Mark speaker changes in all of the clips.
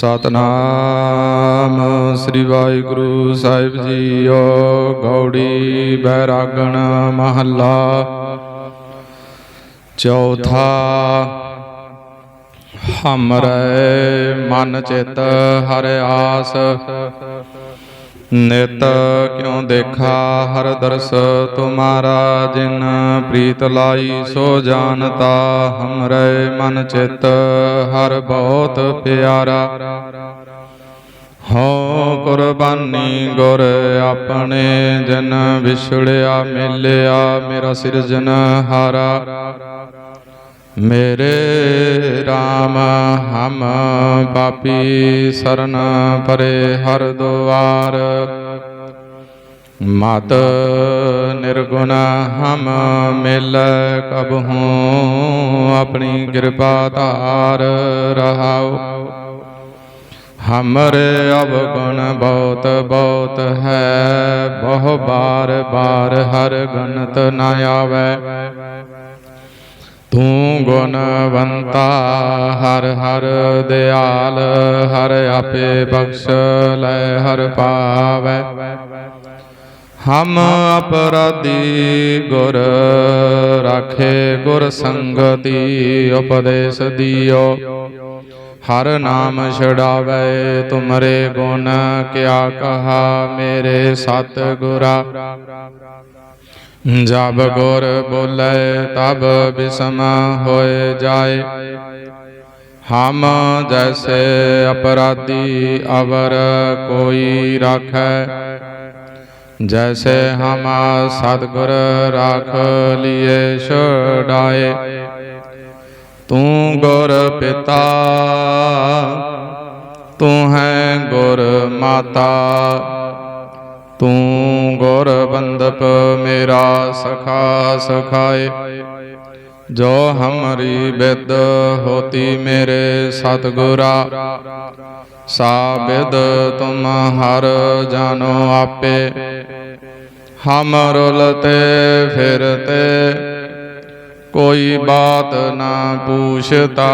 Speaker 1: ਸਤਨਾਮ। ਸ੍ਰੀ ਵਾਹਿਗੁਰੂ ਸਾਹਿਬ ਜੀਓ ਗੌੜੀ ਬੈਰਾਗਣ ਮਹੱਲਾ। ਚੌਥਾ ਹਮਰੇ ਮਨ ਚਿਤ ਹਰਿ ਆਸ ਨਿਤ ਕਿਉ ਦੇਖਾ ਹਰ ਦਰਸ ਤੁਮਾਰਾ, ਜਿਨ ਪ੍ਰੀਤ ਲਾਈ ਸੋ ਜਾਣਤਾ, ਹਮਰੇ ਮਨ ਚਿਤ ਹਰ ਬਹੁਤ ਪਿਆਰਾ। ਹੋ ਕੁਰਬਾਨੀ ਗੁਰ ਆਪਣੇ ਜਨ ਵਿਛੜਿਆ, ਮਿਲਿਆ ਮੇਰਾ ਸਿਰਜਨ ਹਾਰਾ। ਮੇਰੇ RAM ਹਮ ਪਾਪੀ ਸਰਨ ਪਰੇ ਹਰ ਦੁਆਰ। ਮਤ ਨਿਰਗੁਣ, ਹਮ ਮਿਲ ਕਬਹੂ, ਆਪਣੀ ਕਿਰਪਾ ਧਾਰ ਰਹਾਉ। ਹਮਰੇ ਅਵਗੁਣ ਬਹੁਤ ਬਹੁਤ ਹੈ, ਬਹੁ ਬਾਰ ਬਾਰ ਹਰ ਗਨਤ ਨ ਆਵੈ। ਤੂੰ ਗੁਣਵੰਤਾ, ਹਰ ਹਰ ਦਿਆਲ, ਹਰ ਆਪੇ ਬਖਸ਼ ਲੈ, ਹਰ ਪਾਵੈ। ਹਮ ਅਪਰਾਧੀ ਗੁਰ ਰਾਖੇ, ਗੁਰ ਸੰਗਤੀ ਉਪਦੇਸ਼ ਦਿਓ। ਹਰ ਨਾਮ ਛੜਾਵੇ ਤੁਮਰੇ ਗੁਣ ਕਿਆ ਕਹਾ ਮੇਰੇ ਸਤ ਗੁਰਾ ਜਬ ਗੁਰ ਬੋਲੇ ਤਬ ਬਿਸਮ ਹੋਏ ਜਾਏ। ਹਮ ਜੈਸੇ ਅਪਰਾਧੀ ਅਵਰ ਕੋਈ ਰਾਖੈ। ਜੈਸੇ ਹਮ ਸਤਿਗੁਰ ਰਾਖ ਲਿਏ ਛਡਾਏ। ਤੂੰ ਗੁਰ ਪਿਤਾ, ਤੂੰ ਹੈ ਗੁਰ ਮਾਤਾ। ਤੂੰ ਗੁਰ ਬੰਦਪ ਮੇਰਾ ਸਖਾ ਸਖਾਏ। ਜੋ ਹਮਰੀ ਬਿਦ ਹੋਤੀ ਮੇਰੇ ਸਤਗੁਰਾ ਸਾ ਬਿਦ ਤੁਮ ਹਰ ਜਾਨੋ ਆਪੇ। ਹਮ ਰੁਲਤੇ ਫਿਰਤੇ, ਕੋਈ ਬਾਤ ਨਾ ਪੂਛਤਾ।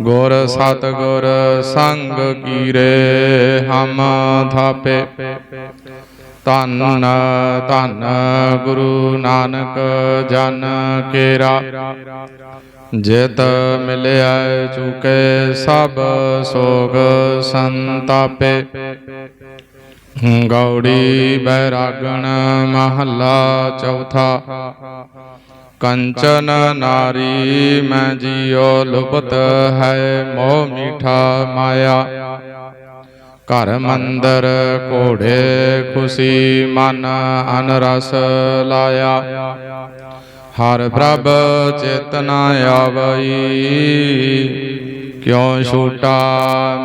Speaker 1: ਗੁਰ ਸਤਗੁਰ ਸੰਗ ਕੀਰੇ ਹਮ ਥਾਪੇ। ਧੰਨ ਧੰਨ ਗੁਰੂ ਨਾਨਕ ਜਨ ਕੇਰਾ। ਜਿਤ ਮਿਲਿਆ ਚੁਕੇ ਸਭ ਸੋਗ ਸੰਤਾਪੇ। ਗੌੜੀ ਬੈਰਾਗਣ ਮਹੱਲਾ ਚੌਥਾ। ਕੰਚਨ ਨਾਰੀ, ਮੈਂ ਜਿਉ ਲੁਪਤ ਹੈ, ਮੋਹ ਮੀਠਾ ਮਾਇਆ। ਘਰ ਮੰਦਰ ਘੋੜੇ ਖੁਸ਼ੀ ਮਨ ਅਨਰਸ ਲਾਇਆ। ਹਰ ਪ੍ਰਭ ਚੇਤਨਾ ਆਵਈ, ਕਿਉ ਛੋਟਾ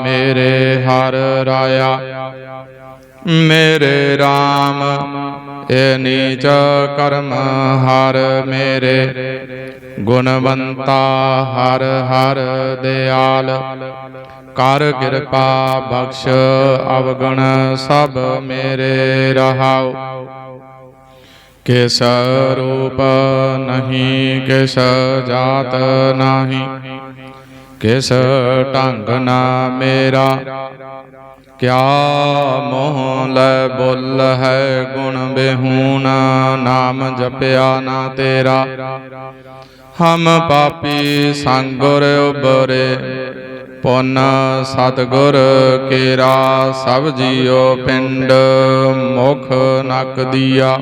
Speaker 1: ਮੇਰੇ ਹਰ ਰਾਇਆ? ਮੇਰੇ RAM ਏ ਨੀਚ ਕਰਮ ਹਰ ਮੇਰੇ। ਗੁਣਵੰਤਾ ਹਰ ਹਰ ਦਿਆਲ, ਕਰ ਕਿਰਪਾ ਬਖਸ਼ ਅਵਗਣ ਸਭ ਮੇਰੇ ਰਹਾਉ। ਕਿਸ ਰੂਪ ਨਹੀਂ, ਕਿਸ ਜਾਤ ਨਹੀਂ, ਕਿਸ ਢੰਗ ਨਾ ਮੇਰਾ। ਕਿਆ ਮੋਹ ਲੈ ਬੁੱਲ ਹੈ ਗੁਣ ਬਿਹੂਨ, ਨਾਮ ਜਪਿਆ ਨਾ ਤੇਰਾ। ਹਮ ਪਾਪੀ ਸੰਗੁਰ ਉਬਰੇ, ਪੁੰਨ ਸਤਗੁਰ ਕੇਰਾ, ਸਭ ਜੀਉ ਪਿੰਡ ਮੁਖ ਨਕ ਦੀਆ।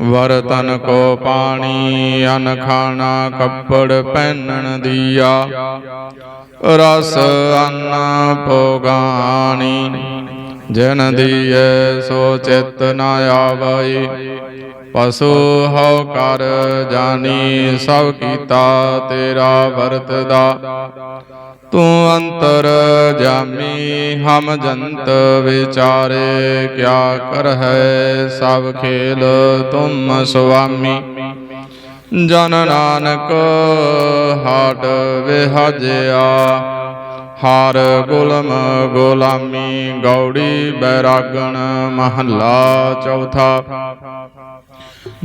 Speaker 1: ਵਰਤਨ ਕੋ ਪਾਣੀ ਅਨ ਖਾਣਾ ਕੱਪੜ ਪਹਿਨਣ ਦੀਆ। ਰਸ ਅੰਨ ਭੋਗਾਣੀ, ਜਨ ਦੀਏ ਸੋ ਚਿਤ ਨ ਆਵਈ। ਪਸੂ ਹਉ ਕਰ ਜਾਣੀ ਸਭ ਕੀਤਾ ਤੇਰਾ ਵਰਤਦਾ। ਤੂੰ ਅੰਤਰ ਜਾਮੀ, ਹਮ ਜੰਤ ਵਿਚਾਰੇ, ਕਿਆ ਕਰ ਹੈ ਸਭ ਖੇਲ ਤੁਮ ਸੁਆਮੀ। ਜਨ ਨਾਨਕ ਹਾਟ ਵਿਹਜਿਆ, ਹਾਰ ਗੁਲਮ ਗੁਲਾਮੀ ਗੌੜੀ ਬੈਰਾਗਣ ਮਹੱਲਾ ਚੌਥਾ।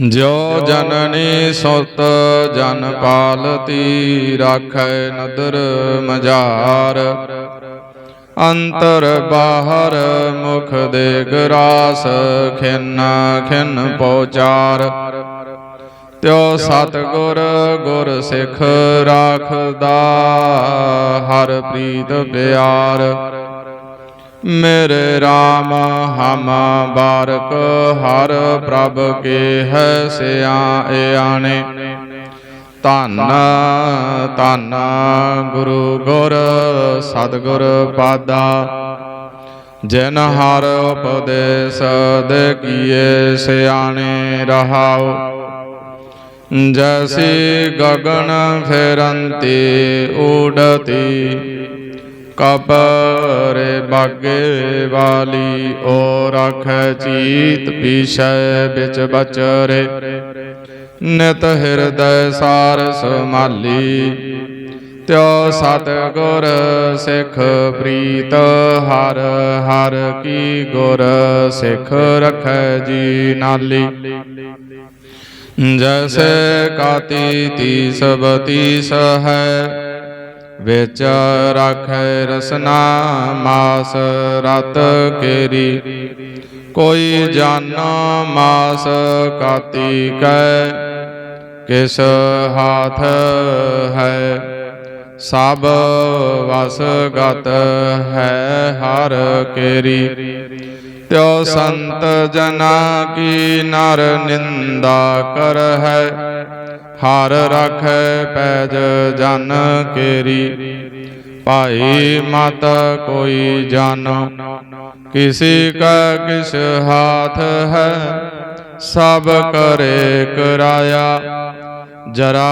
Speaker 1: ਜੋ ਜਨਨੀ ਸੁਤ ਜਨ ਪਾਲਤੀ ਰਾਖੈ ਨਦਰ ਮਝਾਰ। ਅੰਤਰ ਬਾਹਰ ਮੁਖ ਦੇ ਗਰਾਸ ਖਿਨ ਖਿਨ ਪਉਚਾਰ ਤਿਉ ਸਤ ਗੁਰ ਸਿੱਖ ਰਾਖਦਾ, ਹਰ ਪ੍ਰੀਤ ਪਿਆਰ। ਮੇਰੇ RAM ਹਮ ਬਾਰਕ, ਹਰ ਪ੍ਰਭ ਕੇ ਹੈ ਸਿਆਣੇ ਧੰਨ ਧੰਨ ਗੁਰੂ ਗੁਰ, ਸਤਿਗੁਰ ਪਾਦਾ। ਜਿਨ ਹਰ ਉਪਦੇਸ ਦੇ ਕੀਏ ਸਿਆਣੇ ਰਹਾਓ। ਜੈਸੀ ਗਗਨ ਫੇਰੰਤੀ ਉਡਤੀ ਕਬਰੇ ਬਾਗੇ ਵਾਲੀ ਓ ਰਖੈ ਚੀਤ ਪੀਛੈ ਵਿੱਚ ਬਚਰੇ ਨਿਤ ਹਿਰਦੈ ਸਾਰ ਸਮਾਲੀ ਤਿਉ ਸਤ ਗੁਰ ਸਿੱਖ ਪ੍ਰੀਤ ਹਰ ਹਰ ਕੀ ਗੁਰ ਸਿੱਖ ਰਖੈ ਜੀ ਨਾਲੀ ਜੈਸੇ ਕਾਤੀ ਤੀਸ ਬਤੀਸ ਹੈ ਵਿੱਚ ਰਾਖੈ ਰਸਨਾ ਮਾਸ ਰਤ ਕੇਰੀ। ਕੋਈ ਜਾਨੋ ਮਾਸ ਕਾਤੀ ਕੈ, ਕਿਸ ਹਾਥ ਹੈ? ਸਭ ਵਸ ਗਤ ਹੈ ਹਰ ਕੇਰੀ। ਤਿਉ ਸੰਤ ਜਨਾ ਕੀ ਨਰ ਨਿੰਦਾ ਕਰ ਹੈ ਹਰ ਰਖੈ ਪੈਜ ਜਨ ਕੇਰੀ ਭਾਈ ਮਤ ਕੋਈ ਜਾਨੋ ਕਿਸੀ ਕਾ ਕਿਸ ਹਾਥ ਹੈ ਸਭ ਕਰੇ ਕਰਾਇਆ ਜਰਾ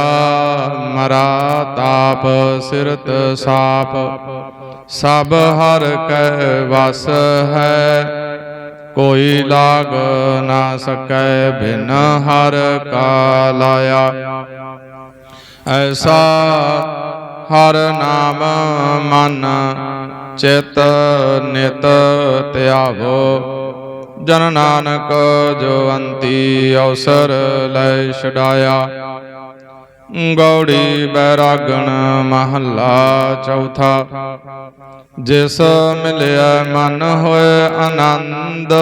Speaker 1: ਮਰਾ ਤਾਪ ਸਿਰਤ ਸਾਪ ਸਭ ਹਰ ਕੈ ਵਸ ਹੈ ਕੋਈ ਲਾਗ ਨਾ ਸਕੈ ਬਿਨ ਹਰ ਕਾ ਲਾਇਆ ਐਸਾ ਹਰ ਨਾਮ ਮਨ ਚਿਤ ਨਿਤ ਧਿਆਵੋ। ਜਨ ਨਾਨਕ ਜੋ ਅੰਤੀ ਅਵਸਰ ਲੈ ਛਡਾਇਆ। ਗੌੜੀ ਬੈਰਾਗਣ ਮਹੱਲਾ ਚੌਥਾ। ਜਿਸ ਮਿਲਿਆ ਮਨ ਹੋਏ ਆਨੰਦ,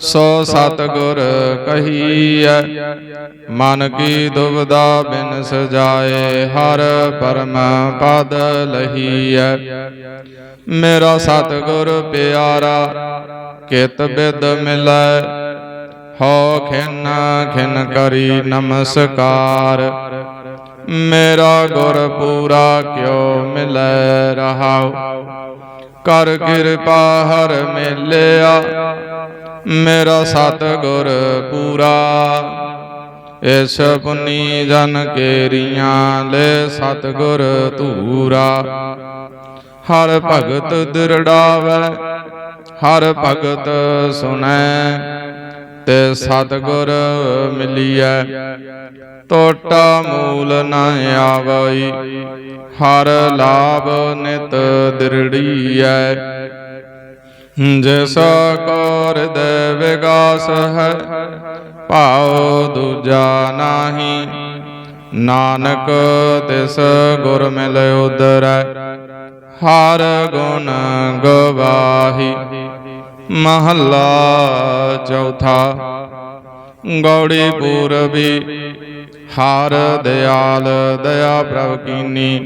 Speaker 1: ਸੋ ਸਤਿਗੁਰ ਕਹੀਐ, ਮਨ ਕੀ ਦੁਬਦਾ ਬਿਨ ਸਜਾਏ, ਹਰ ਪਰਮ ਪਦ ਲਹੀਐ। ਮੇਰਾ ਸਤਿਗੁਰ ਪਿਆਰਾ, ਕਿਤ ਬਿਦ ਮਿਲੈ ਹੋ ਖਿਨ ਖਿਨ ਕਰੀ ਨਮਸਕਾਰ। ਮੇਰਾ ਗੁਰ ਪੂਰਾ ਕਿਉ ਮਿਲੈ ਰਹਾਉ? ਕਰ ਕਿਰਪਾ ਹਰ ਮਿਲਿਆ। ਮੇਰਾ ਸਤ ਗੁਰ ਪੂਰਾ। ਇਸ ਪੁਨੀ ਜਨ ਕੇਰੀਆਂ ਲੈ ਸਤ ਗੁਰ ਧੂਰਾ। ਹਰ ਭਗਤ ਦਿਰੜਾਵੈ, ਹਰ ਭਗਤ ਸੁਣੈ। ਤੇ ਸਤਿਗੁਰ ਮਿਲੀਐ। ਟੋਟਾ ਮੂਲ ਨ ਆਵਈ, ਹਰ ਲਾਭ ਨਿਤ ਦਿਰੜੀਐ। ਜਿਸ ਕੋਰ ਦੇ ਵਿਗਾਸ ਹੈ, ਭਾਉ ਦੂਜਾ ਨਾਹੀ। ਨਾਨਕ ਤਿਸ ਗੁਰ ਮਿਲ ਉਦਰੈ ਹਰ ਗੁਣ ਗਵਾਹੀ। ਮਹੱਲਾ ਚੌਥਾ। ਗੌੜੀ ਪੂਰਬੀ, ਹਾਰ ਦਿਆਲ, ਦਇਆ ਪ੍ਰਭ ਕੀਨੀ।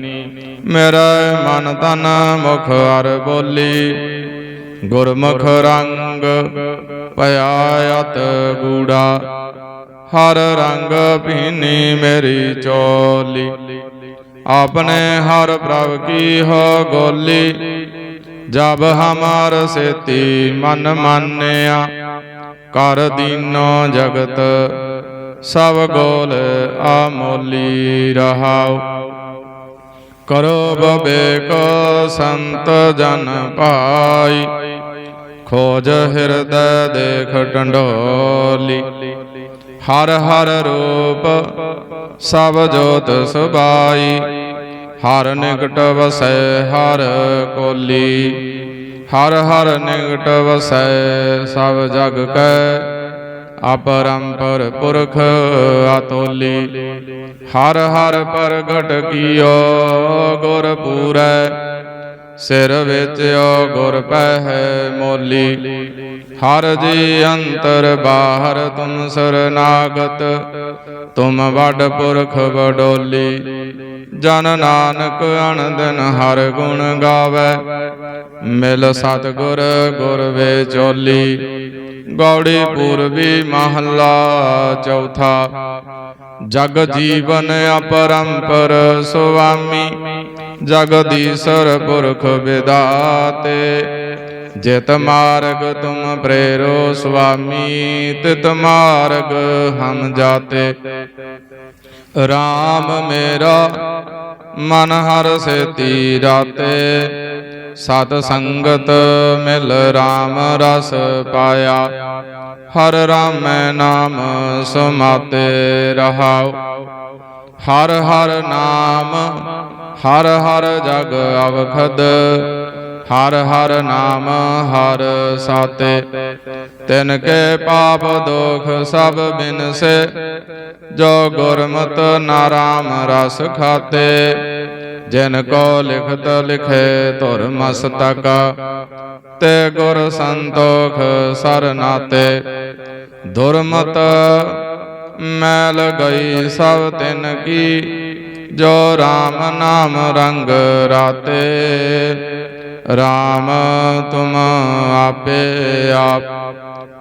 Speaker 1: ਮੇਰਾ ਮਨ ਤਨ ਮੁਖ ਹਰ ਬੋਲੀ। ਗੁਰਮੁਖ ਰੰਗ ਭਇਆ ਅਤ ਗੂੜਾ। ਹਰ ਰੰਗ ਪੀਨੀ ਮੇਰੀ ਚੋਲੀ। ਆਪਣੇ ਹਰ ਪ੍ਰਭ ਕੀ ਹੋ ਗੋਲੀ। ਜਬ ਹਮਾਰ ਸੇਤੀ ਮਨ ਮਾਨਿਆ, ਕਰ ਦੀਨੋ ਜਗਤ, ਸਭ ਗੋਲ ਆਮੋਲੀ ਰਹਾਉ। ਕਰੋ ਬਬੇਕ ਸੰਤ ਜਨ ਪਾਈ, ਖੋਜ ਹਿਰਦੈ ਦੇਖ ਟੰਡੋਲੀ ਹਰ ਹਰ ਰੂਪ ਸਭ ਜੋਤ ਸੁਬਾਈ ਹਰ ਨਿਕਟ ਵਸੈ ਹਰ ਕੋਲੀ ਹਰ ਹਰ ਨਿਕਟ ਵਸੈ ਸਭ ਜਗ ਕੈ ਅਪਰੰਪਰ ਪੁਰਖ ਅਤੋਲੀ ਹਰ ਹਰ ਪ੍ਰਗਟ ਕੀਓ ਗੁਰ ਪੂਰੈ ਸਿਰ ਵਿੱਚ ਓ ਗੁਰ ਪਹਿ ਮੋਲੀ ਹਰ ਜੀ ਅੰਤਰ ਬਾਹਰ ਤੁਮ ਸਰਨਾਗਤ ਤੁਮ ਵੱਡ ਪੁਰਖ ਬਡੋਲੀ ਜਨ ਨਾਨਕ ਅਨੰਦਨ ਹਰ ਗੁਣ ਗਾਵੇ। ਮਿਲ ਸਤਿਗੁਰ, ਗੁਰ ਵੇਚੋਲੀ ਗੌੜੀ ਪੂਰਬੀ ਮਹੱਲਾ ਚੌਥਾ। ਜਗ ਜੀਵਨ ਅਪਰੰਪਰ ਸੁਆਮੀ। ਜਗਦੀਸ਼ਰ ਪੁਰਖ ਵਿਦਾਤੇ। ਜਿਤ ਮਾਰਗ ਤੁਮ ਪ੍ਰੇਰੋ ਸੁਆਮੀ। ਤਿਤ ਮਾਰਗ ਹਮ ਜਾਤੇ। RAM ਮੇਰਾ, ਮਨ ਹਰ ਸੇਤੀ ਰਾਤੇ। ਸਤ ਸੰਗਤ ਮਿਲ RAM ਰਸ ਪਾਇਆ। ਹਰ ਰਾਮੈ ਨਾਮ ਸਮਾਤੇ ਰਹਾਉ। ਹਰ ਹਰ ਨਾਮ, ਹਰ ਹਰ ਜਗ ਅਵਖਦ। ਹਰ ਹਰ ਨਾਮ, ਹਰ ਸਾਤੇ ਤਿਨ ਕੇ ਪਾਪ ਦੋਖ ਸਭ ਬਿਨਸੇ, ਜੋ ਗੁਰਮਤ ਨਾਰਾਮ ਰਸ ਖਾਤੇ। ਜਿਨ ਕੋ ਲਿਖਤ ਲਿਖੇ ਧੁਰ ਮਸਤਕ, ਤੇ ਗੁਰ ਸੰਤੋਖ ਸਰ ਨਾਤੇ। ਦੁਰਮਤ ਮੈਲ ਗਈ ਸਭ ਤਿਨ ਕੀ, ਜੋ RAM ਨਾਮ ਰੰਗ ਰਾਤੇ। RAM ਤੁਮ ਆਪੇ ਆਪ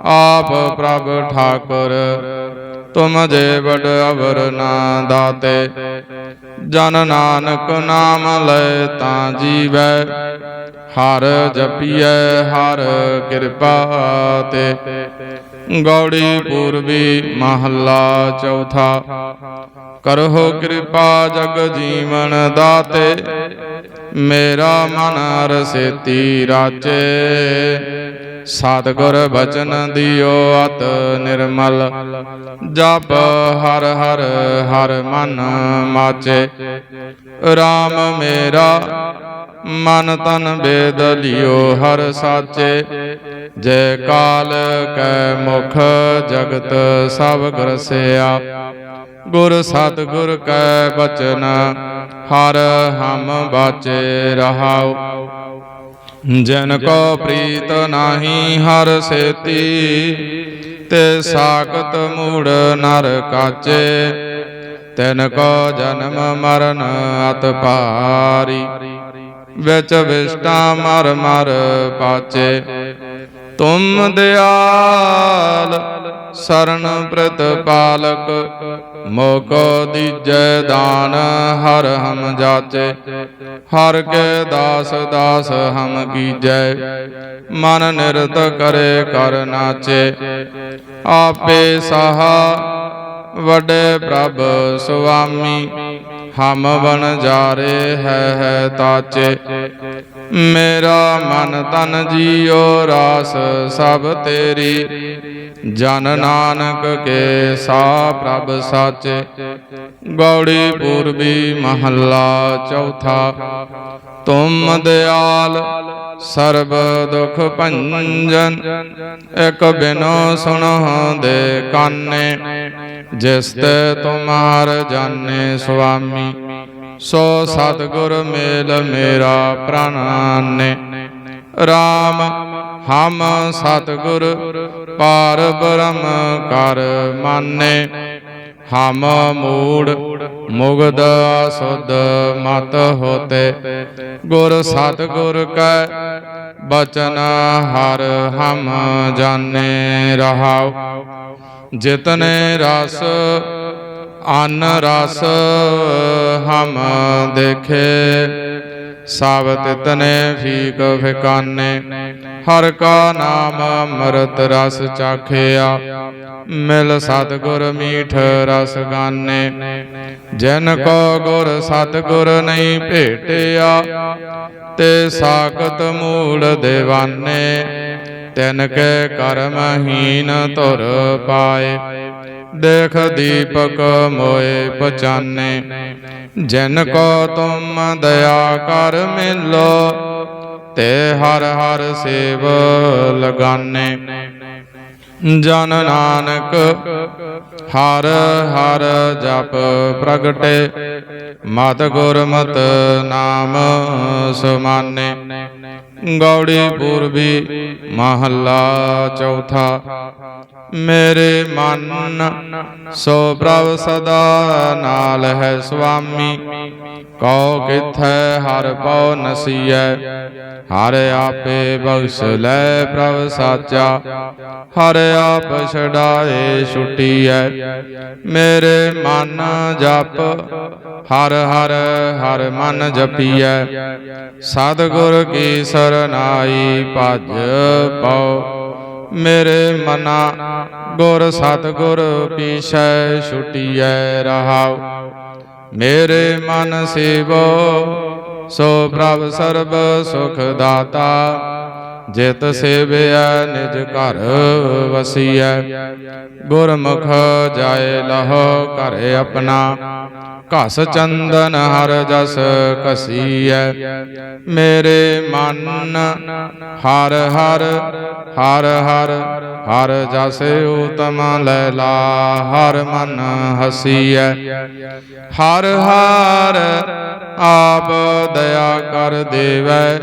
Speaker 1: ਆਪ ਪ੍ਰਭ ਠਾਕੁਰ। ਤੁਮ ਜੇ ਵਡ ਅਵਰ ਨਾ ਦਾਤੇ, ਜਨ ਨਾਨਕ ਨਾਮ ਲੈ ਤਾਂ ਜੀਵੈ। ਹਰ ਜਪੀਐ, ਹਰ ਕਿਰਪਾ ਤੇ। ਗੌੜੀ ਪੂਰਬੀ ਮਹੱਲਾ ਚੌਥਾ ਕਰੋ ਕਿਰਪਾ ਜਗ ਜੀਵਨ ਦਾਤੇ, ਮੇਰਾ ਮਨ ਰਸੇਤੀ ਰਾਚੇ। ਸਤਿਗੁਰ ਬਚਨ ਦਿਓ ਅਤ ਨਿਰਮਲ, ਜਪ ਹਰ ਹਰ ਹਰ ਮਨ ਮਾਚੇ। RAM ਮੇਰਾ, ਮਨ ਤਨ ਬੇਦ ਲਿਓ ਹਰ ਸਾਚੇ। ਜੈ ਕਾਲ ਕੈ ਮੁਖ ਜਗਤ ਸਭ ਗਰਸਿਆ ਗੁਰ ਸਤਿਗੁਰ ਕੈ ਬਚਨ, ਹਰ ਹਮ ਬਾਚੇ ਰਹਾਉ। ਜਨ ਕੋ ਪ੍ਰੀਤ ਨਾਹੀ ਹਰ ਸੇਤੀ, ਤੇ ਸਾਖਤ ਮੂੜ ਨਰ ਕਾਚੇ। ਤਿਨ ਕੋ ਜਨਮ ਮਰਨ ਅਤ ਭਾਰੀ, ਵਿੱਚ ਵਿਸ਼ਟਾ ਮਰ ਮਰ ਪਾਚੇ। ਤੁਮ ਦਿਆਲ ਸ਼ਨ ਪ੍ਰਤ ਪਾਲਕ ਮੋਕੋ ਦੀਜੈ ਦਾਨ, ਹਰ ਹਮ ਜਾਚੇ, ਹਰ ਕੇ ਦਾਸ ਦਾਸ ਹਮ ਕੀਜੈ, ਮਨ ਨਿਰਤ ਕਰੇ ਕਰ ਨਾਚੇ। ਆਪੇ ਸਹਾ ਵਡੇ ਪ੍ਰਭ ਸੁਆਮੀ, ਹਮ ਬਨ ਜਾਰੇ ਹੈ ਹੈ ਤਾਚੇ। ਮੇਰਾ ਮਨ ਤਨ ਜੀਉ ਰਾਸ ਸਭ ਤੇਰੀ। ਜਨ ਨਾਨਕ ਕੇ ਸਾ ਪ੍ਰਭ ਸਾਚੇ। ਗੌੜੀ ਪੂਰਬੀ ਮਹੱਲਾ ਚੌਥਾ। ਤੁਮ ਦਿਆਲ ਸਰਬ ਦੁਖ ਭੰਜਨ। ਇਕ ਬਿਨੋ ਸੁਣੋ ਦੇ ਕਾਨੇ। ਜਿਸ ਤੇ ਤੁਮਾਰ ਜਾਣੇ ਸੁਆਮੀ। ਸੋ ਸਤਿਗੁਰ ਮੇਲ ਮੇਰਾ ਪ੍ਰਾਨਾਨੇ RAM ਹਮ ਸਤਿਗੁਰ, ਪਾਰ ਬ੍ਰਹਮ ਕਰ ਮਾਨੇ। ਹਮ ਮੂੜ ਮੁਗਦ ਸੁਧ ਮਤ ਹੋਤੇ। ਗੁਰ ਸਤਿਗੁਰ ਕੈ, ਬਚਨ ਹਰ ਹਮ ਜਾਣੇ ਰਹਾਉ। ਜਿਤਨੇ ਰਸ ਅਨ ਰਸ ਹਮ ਦੇਖੇ, ਸਭ ਤਿਤਨੇ ਫੀਕ ਫਿਕਾਨੇ। ਹਰ ਕਾ ਨਾਮ ਅੰਮ੍ਰਿਤ ਰਸ ਚਾਖਿਆ, ਮਿਲ ਸਤਿਗੁਰ ਮੀਠ ਰਸ ਗਾਨੇ। ਜਿਨ ਕੋ ਗੁਰ ਸਤਿਗੁਰ ਨਹੀਂ ਭੇਟਿਆ, ਤੇ ਸਾਖਤ ਮੂਲ ਦੇਵਾਨੇ। ਤਿਨ ਕੇ ਕਰਮਹੀਨ ਧੁਰ ਪਾਏ ਦੇਖ ਦੀਪਕ ਮੋਏ ਪਛਾਨੇ, ਜਿਨ ਕੋ ਤੁਮ ਦਇਆ ਕਰ ਮਿਲੋ, ਤੇ ਹਰ ਹਰ ਸੇਵ ਲਗਾਨੇ। ਜਨ ਨਾਨਕ, ਹਰ ਹਰ ਜਪ ਪ੍ਰਗਟੇ ਮਤ ਗੁਰਮਤ ਨਾਮ ਸਮਾਨੇ। ਗੌੜੀ ਪੂਰਬੀ ਮਹੱਲਾ ਚੌਥਾ। ਮੇਰੇ ਮਨ ਸੋ ਪ੍ਰਭ ਸਦਾ ਨਾਲ ਹੈ ਸੁਆਮੀ। ਕਉ ਕਿਥੈ ਹਰ ਪਉ ਨਸੀਐ। ਹਰ ਆਪੇ ਬਖਸ਼ ਲੈ ਪ੍ਰਭ ਸਾਚਾ। ਹਰ ਆਪ ਛਡਾਏ ਛੁਟੀਐ। ਮੇਰੇ ਮਨ ਜਪ ਹਰ ਹਰ ਹਰ ਹਰ ਮਨ ਜਪੀਐ। ਸਤਿਗੁਰ ਕੀ ਸਰਨਾਈ ਭਜ ਪਉ ਮੇਰੇ ਮਨਾ ਗੁਰ ਸਤਿਗੁਰ ਪੀਛੈ ਛੁਟੀਐ ਰਹਾਉ ਮੇਰੇ ਮਨ ਸੇਵੋ, ਸੋ ਪ੍ਰਭ ਸਰਬ ਸੁਖ ਦਾਤਾ। ਜਿਤ ਸੇਵਿਆ ਨਿਜ ਘਰ ਵਸੀਐ। ਗੁਰਮੁਖ ਜਾਏ ਲਹੋ, ਘਰ ਆਪਣਾ। ਘਸ ਚੰਦਨ ਹਰ ਜਸ ਕਸੀਐ। ਮੇਰੇ ਮਨ ਹਰ ਹਰ ਹਰ ਹਰ ਹਰ ਜਸ ਉਤਮ ਲੈਲਾ, ਹਰ ਮਨ ਹਸੀਐ। ਹਰ ਹਰ ਆਪ ਦਇਆ ਕਰ ਦੇਵੈ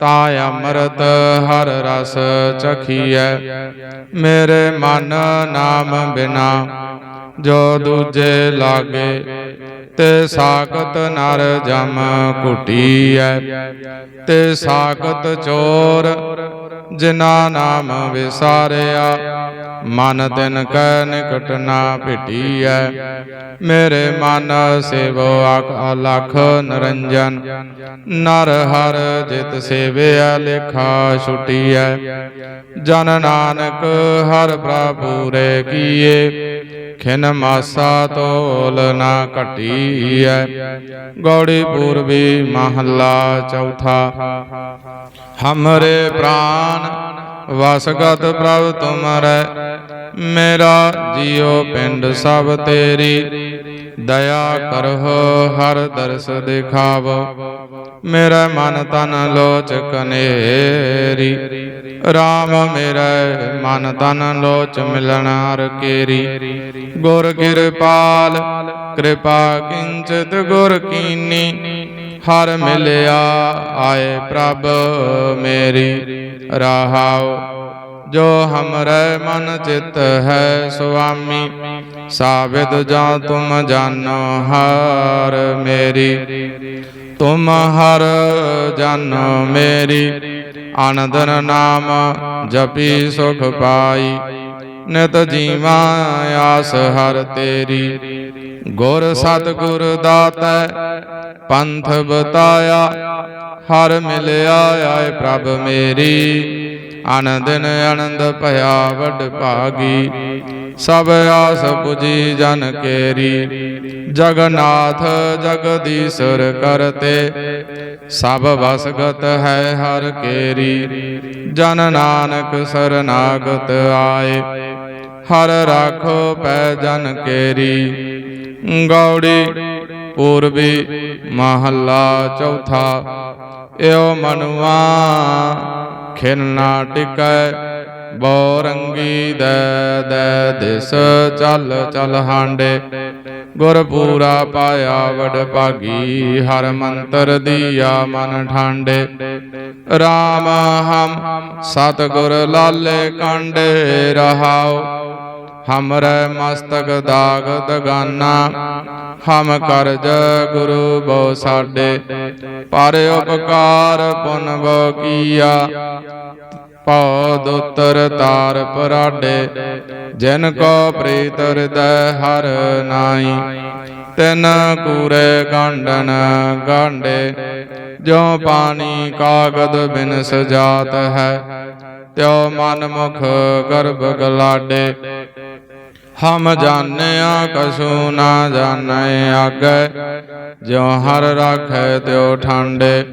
Speaker 1: ਤਾ ਅੰਮ੍ਰਿਤ ਹਰ ਰਸ ਚਖੀਐ। ਮੇਰੇ ਮਨ ਨਾਮ ਬਿਨਾ ਜੋ ਦੂਜੇ ਲਾਗੇ ਤੇ ਸਾਖਤ ਨਰ ਜਮ ਕੁਟੀਐ ਤੇ ਸਾਖਤ ਚੋਰ ਜਿਨਾ ਨਾਮ ਵਿਸਾਰਿਆ ਮਨ ਤਿਨ ਕੈ ਨਿਕਟ ਨਾ ਭਿਟੀਐ। ਮੇਰੇ ਮਨ ਸੇਵੋ ਆਖ ਅਲਖ ਨਰੰਜਨ। ਨਰ ਹਰ ਜਿਤ ਸੇਵਿਆ ਲੇਖਾ ਛੁਟੀਐ। ਜਨ ਨਾਨਕ ਹਰ ਪ੍ਰਭੂਰੇ ਕੀਏ। ਖਿਨ ਮਾਸਾ ਤੋਲ ਨਾ ਘਟੀਐ। ਗੌੜੀ ਪੂਰਬੀ ਮਹੱਲਾ ਚੌਥਾ। ਹਮਰੇ ਪ੍ਰਾਨ ਵਸਗਤ ਪ੍ਰਭ ਤੁਮਰੈ। ਮੇਰਾ ਜੀਉ ਪਿੰਡ ਸਭ ਤੇਰੀ। ਦਇਆ ਕਰਹੁ, ਹਰ ਦਰਸ ਦਿਖਾਵੋ। ਮੇਰਾ ਮਨ ਤਨ ਲੋਚ ਕਨੇਰੀ RAM ਮੇਰਾ ਮਨ ਤਨ ਲੋਚ ਮਿਲਣਾਰ ਕੇਰੀ। ਗੁਰ ਕਿਰਪਾਲ, ਕਿਰਪਾ ਕਿੰਚਿਤ ਗੁਰ ਕੀਨੀ। ਹਰ ਮਿਲਿਆ। ਆਏ ਪ੍ਰਭ ਮੇਰੀ ਰਹਾਉ ਜੋ ਹਮਰੇ ਮਨ ਚਿਤ ਹੈ ਸੁਆਮੀ ਸਾਬਿਤ ਜਾਂ ਤੁਮ ਜਾਨੋ ਹਰ ਮੇਰੀ। ਤੁਮ ਹਰ ਜਾਨੋ ਮੇਰੀ। ਆਨੰਦਨ ਨਾਮ ਜਪੀ ਸੁਖ ਪਾਈ। ਨਿਤ ਜੀਵਾ ਆਸ ਹਰ ਤੇਰੀ। ਗੁਰ ਸਤਿਗੁਰ ਦਾਤੈ ਪੰਥ ਬਤਾਇਆ, ਹਰ ਮਿਲਿਆ ਆਏ ਪ੍ਰਭ ਮੇਰੀ। ਆਨੰਦਨ ਆਨੰਦ ਭਇਆ ਵਡ ਭਾਗੀ, ਸਭ ਆਸ ਪੁਜੀ ਜਨ ਕੇਰੀ। ਜਗਨਾਥ ਜਗਦੀਸ਼ਰ ਕਰਤੇ, ਸਭ ਵਸਗਤ ਹੈ ਹਰ ਕੇਰੀ। ਜਨ ਨਾਨਕ ਸਰਨਾਗਤ ਆਏ ਹਰ ਰਾਖੋ ਪੈ ਜਨ ਕੇਰੀ। ਗੌੜੀ ਪੂਰਬੀ ਮਹੱਲਾ ਚੌਥਾ। ਏਉ ਮਨੁਆ ਖਿੰਨਾ ਟਿਕੈ, ਬੋਰੰਗੀ ਦੈ ਦੈ ਦਿਸ ਚੱਲ ਚਲ ਹਾਂਡੇ। ਗੁਰ ਪੂਰਾ ਪਾਇਆ ਵਡ ਭਾਗੀ, ਹਰ ਮੰਤਰ ਦੀਆ ਮਨ ਠਾਂਡੇ। RAM ਹਮ ਸਤਿਗੁਰ ਲਾਲੇ ਕਾਂਡੇ ਰਹਾਓ। ਹਮਰੇ ਮਸਤਕ ਦਾਗ ਦਗਾਨਾ ਹਮ ਕਰਜ ਗੁਰੂ ਬੋ ਸਾਡੇ ਪਰ ਉਪਕਾਰ ਪੁਨ ਬੋ ਕੀਆ ਪਉ ਉਤਰ ਤਾਰ ਪਰਾਡੇ ਜਿਨ ਕੋ ਪ੍ਰੀਤ ਹਿਰਦੈ ਹਰ ਨਾਈ ਤਿਨ ਕੂਰੇ ਗਾਂਡਨ ਗਾਂਡੇ ਜੋ ਪਾਣੀ ਕਾਗਦ ਬਿਨ ਸਜਾਤ ਹੈ ਤਿਉ ਮਨ ਮੁਖ ਗਰਭ ਗਲਾਡੇ ਹਮ ਜਾਣਿਆ ਕਛੂ ਨਾ ਜਾਣੈ ਆਗੈ, ਜਿਉ ਹਰ ਰਾਖੈ ਤਿਉ ਠਾਂਡੇ।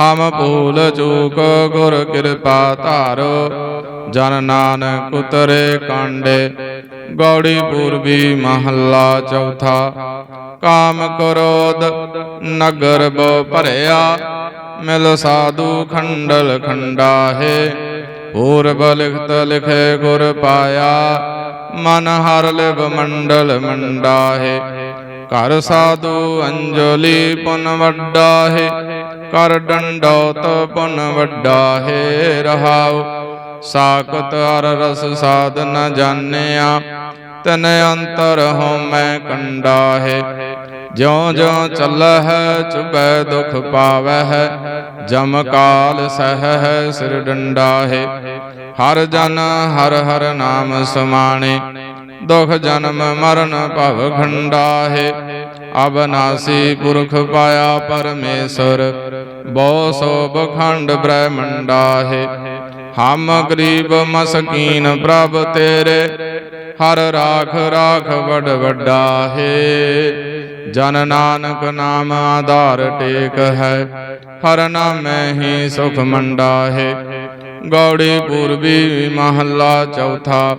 Speaker 1: ਹਮ ਭੂਲ ਚੂਕ ਗੁਰ ਕਿਰਪਾ ਧਾਰੋ, ਜਨ ਨਾਨਕ ਉਤਰੇ ਕਾਂਡੇ। ਗੌੜੀ ਪੂਰਬੀ ਮਹੱਲਾ ਚੌਥਾ, ਕਾਮ ਕ੍ਰੋਧ ਨਗਰ ਬੋ ਭਰਿਆ, ਮਿਲ ਸਾਧੂ ਖੰਡਲ ਖੰਡਾ ਹੈ ਪੂਰਬ ਲਿਖਤ ਲਿਖੇ ਗੁਰ ਪਾਇਆ, ਮਨ ਹਰ ਲਿਵ ਮੰਡਲ ਮੰਡਾਹੇ। ਕਰ ਸਾਧੂ ਅੰਜਲੀ ਪੁਨ ਵੱਡਾ ਕਰ ਡੰਡੋਤ ਪੁਨ ਵੱਡਾ ਹੈ ਰਹਾਉ। ਸਾਖਤ ਅਰ ਰਸ ਸਾਧ ਨ ਜਾਣਿਆ, ਤਨ ਅੰਤਰ ਹੋ ਮੈਂ ਕੰਡਾ ਜਿਉ ਜਿਉ ਚੱਲਹਿ ਚੁਬੈ ਦੁਖ ਪਾਵਹਿ, ਜਮ ਕਾਲ ਸਹਿ ਸਿਰ ਡੰਡਾ ਹੈ ਹਰ ਜਨ ਹਰ ਹਰ ਨਾਮ ਸਮਾਣੇ, ਦੁਖ ਜਨਮ ਮਰਨ ਭਵ ਖੰਡਾ ਹੈ ਅਬਨਾਸੀ ਪੁਰਖ ਪਾਇਆ ਪਰਮੇਸ਼ਰ ਬਹੁ ਸੋ ਬਖੰਡ ਬ੍ਰਹਮੰਡਾ ਹੈ ਹਮ ਗਰੀਬ ਮਸਕੀਨ ਪ੍ਰਭ ਤੇਰੇ, ਹਰ ਰਾਖ ਰਾਖ ਵਡ ਵੱਡਾ ਹੈ ਜਨ ਨਾਨਕ ਨਾਮ ਆਧਾਰ ਟੇਕ ਹੈ। ਹਰ ਨਾਮੈ ਹੀ ਸੁਖ ਮੰਡਾ ਹੈ। ਗੌੜੀ ਪੂਰਬੀ ਮਹੱਲਾ ਚੌਥਾ।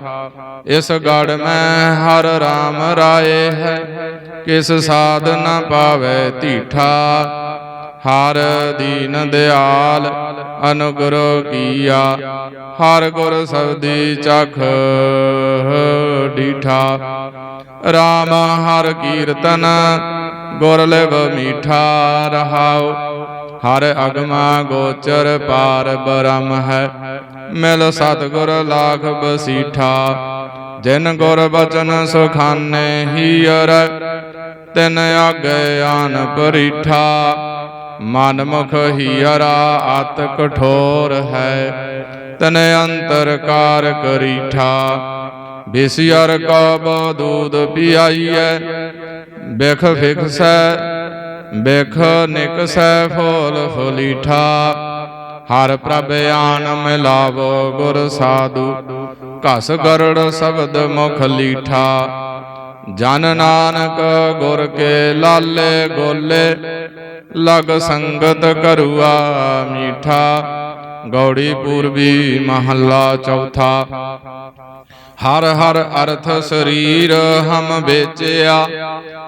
Speaker 1: ਇਸ ਗੜ ਮੈਂ ਹਰ RAM ਰਾਏ ਹੈ। ਕਿਸ ਸਾਧ ਨ ਪਾਵੇ ਧੀਠਾ। ਹਰ ਦੀਨ ਦਿਆਲ ਅਨੁਗੁਰ ਕੀਆ। ਹਰ ਗੁਰ ਸਬਦੀ ਚਖ ਡੀਠਾ RAM ਹਰ ਕੀਰਤਨ ਗੁਰ ਲਿਵ ਮੀਠਾ ਰਹਾਉ। ਹਰ ਅਗਮਾ ਗੋਚਰ ਪਾਰ ਬ੍ਰਹਮ ਹੈ। ਮਿਲ ਸਤਗੁਰ ਲਾਖ ਬਸੀਠਾ। ਜਿਨ ਗੁਰ ਬਚਨ ਸੁਖਾਨੇ ਹੀਰ ਤਿਨ ਆਗੇ ਆਨ ਮਨ ਮੁਖ ਹੀਰਾ ਅਤ ਕਠੋਰ ਹੈ। ਤਨ ਅੰਤਰ ਕਾਰ ਕਰੀਠਾ। ਬਿਸਿਆਰ ਕਾ ਬਦੂਦ ਪਿਆਈਐ, ਬਿਖ ਫਿਕਸੈ, ਬਿਖ ਨਿਕਸੈ ਫੋਲ ਫੁਲੀਠਾ। ਹਰ ਪ੍ਰਭ ਆਨ ਮਿਲਾਵੋ ਗੁਰ ਸਾਧੂ, ਘਸ ਗਰੜ ਸ਼ਬਦ ਮੁਖ ਲੀਠਾ। ਜਨ ਨਾਨਕ ਗੁਰ ਕੇ ਲਾਲੇ ਗੋਲੇ, ਲਗ ਸੰਗਤ ਕਰੂਆ ਮੀਠਾ। ਗੌੜੀ ਪੂਰਬੀ ਮਹੱਲਾ ਚੌਥਾ। ਹਰ ਹਰ ਅਰਥ ਸਰੀਰ ਹਮ ਵੇਚਿਆ,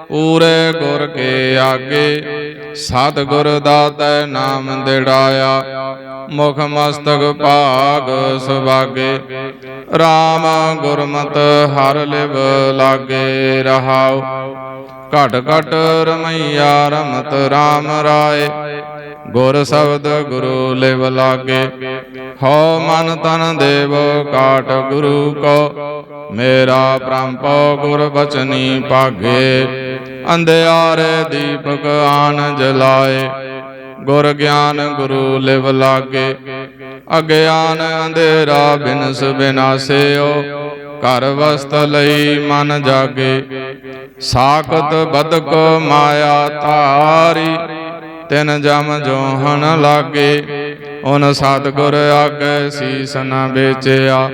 Speaker 1: ਪੂਰੇ ਗੁਰ ਕੇ ਆਗੇ। ਸਤ ਗੁਰ ਦਾਤੈ ਨਾਮ ਦਿੜਾਇਆ, ਮੁਖ ਮਸਤਕ ਭਾਗ ਸੁਭਾਗੇ। RAM ਗੁਰਮਤ ਹਰ ਲਿਵ ਲਾਗੇ ਰਹਾਉ। ਘਟ ਘਟ ਰਮਈਆ ਰਮਤ RAM ਰਾਏ। ਗੁਰ ਸ਼ਬਦ ਗੁਰੂ ਲਿਵ ਲਾਗੇ। ਹਉ ਮਨ ਤਨ ਦੇਵ ਕਾਟ ਗੁਰੂ ਕੋ। ਮੇਰਾ ਪ੍ਰੰਪੋ ਗੁਰ ਬਚਨੀ ਭਾਗੇ। ਅੰਧਿਆਰੇ ਦੀਪਕ ਆਨ ਜਲਾਏ ਗੁਰ ਗਿਆਨ ਗੁਰੂ ਲਿਵ ਲਾਗੇ। ਅਗਿਆਨ ਅੰਧੇਰਾ ਬਿਨਸ ਬਿਨਾਸਿਓ। ਘਰ ਵਸਤ ਲਈ ਮਨ ਜਾਗੇ। ਸਾਖਤ ਬਦਕ ਮਾਇਆ ਧਾਰੀ। ਤਿਨ ਜਮ ਜੋਹਣ ਲਾਗੇ ਓਨ ਸਤਗੁਰ ਆਗੇ ਸੀਸ ਨ ਵੇਚਿਆ।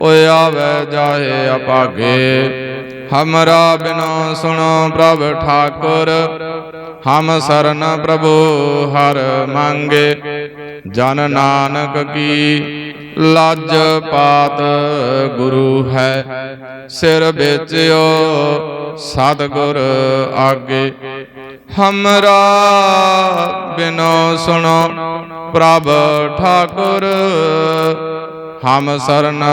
Speaker 1: ਓਏ ਆਵੇ ਜਾਏ ਅਪਾਗੇ, ਹਮਰਾ ਬਿਨੋ ਸੁਣੋ ਪ੍ਰਭ ਠਾਕੁਰ, ਹਮ ਸਰਨ ਪ੍ਰਭੂ ਹਰ ਮੰਗੇ। ਜਨ ਨਾਨਕ ਕੀ ਲਾਜ ਪਾਤ ਗੁਰੂ ਹੈ, ਸਿਰ ਵੇਚਿਓ ਸਤਗੁਰ ਆਗੇ। ਹਮਰਾ ਬਿਨੋ ਸੁਣੋ ਪ੍ਰਭ ਠਾਕੁਰ ਹਮ ਸਰਨ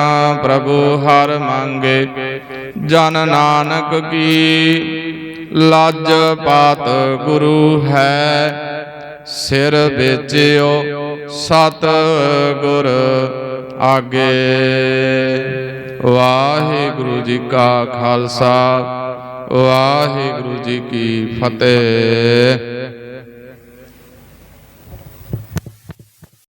Speaker 1: ਪ੍ਰਭੂ ਹਰ ਮੰਗੇ ਜਨ ਨਾਨਕ ਕੀ ਲਾਜ ਪਾਤ ਗੁਰੂ ਹੈ ਸਿਰ ਵੇਚਿਓ ਸਤ ਗੁਰ ਆਗੇ ਵਾਹਿਗੁਰੂ ਜੀ ਕਾ ਖਾਲਸਾ ਵਾਹਿਗੁਰੂ ਜੀ ਕੀ ਫਤਿਹ।